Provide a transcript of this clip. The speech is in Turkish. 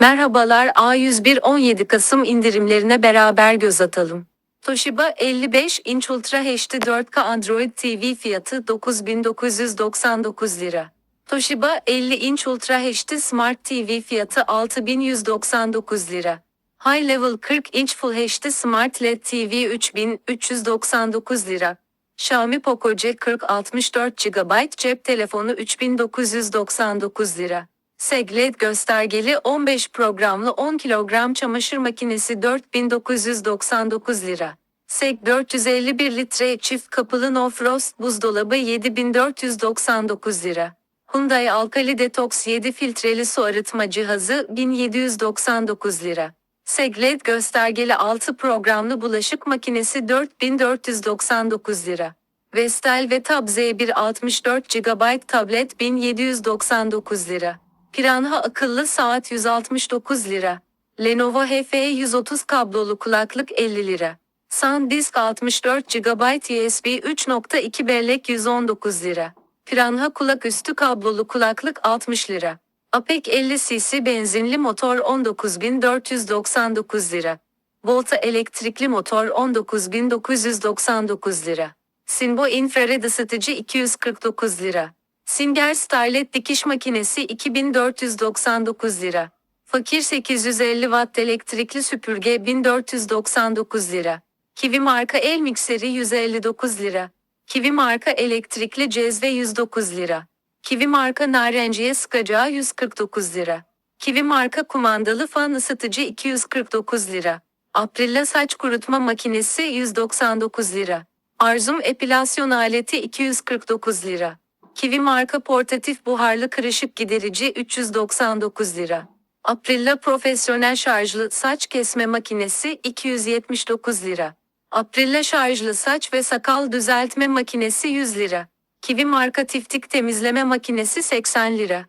Merhabalar A101 17 Kasım indirimlerine beraber göz atalım. Toshiba 55 inç Ultra HD 4K Android TV fiyatı 9999 lira. Toshiba 50 inç Ultra HD Smart TV fiyatı 6199 lira. High Level 40 inç Full HD Smart LED TV 3399 lira. Xiaomi Poco C40 64 GB cep telefonu 3999 lira. Segled göstergeli 15 programlı 10 kilogram çamaşır makinesi 4999 lira. Seg 451 litre çift kapılı No Frost buzdolabı 7499 lira. Hyundai Alkali Detox 7 filtreli su arıtma cihazı 1799 lira. Segled göstergeli 6 programlı bulaşık makinesi 4499 lira. Vestel ve Tab Z1 64 GB tablet 1799 lira. Piranha akıllı saat 169 lira. Lenovo HFE 130 kablolu kulaklık 50 lira. SanDisk 64 GB USB 3.2 bellek 119 lira. Piranha kulaküstü kablolu kulaklık 60 lira. APEC 50 cc benzinli motor 19.499 lira. Volta elektrikli motor 19.999 lira. Sinbo infrared ısıtıcı 249 lira. Singer Stylet dikiş makinesi 2499 lira. Fakir 850 watt elektrikli süpürge 1499 lira. Kiwi marka el mikseri 159 lira. Kiwi marka elektrikli cezve 109 lira. Kiwi marka narenciye sıkacağı 149 lira. Kiwi marka kumandalı fan ısıtıcı 249 lira. Aprilla saç kurutma makinesi 199 lira. Arzum epilasyon aleti 249 lira. Kiwi marka portatif buharlı kırışık giderici 399 lira. Aprilla profesyonel şarjlı saç kesme makinesi 279 lira. Aprilla şarjlı saç ve sakal düzeltme makinesi 100 lira. Kiwi marka tiftik temizleme makinesi 80 lira.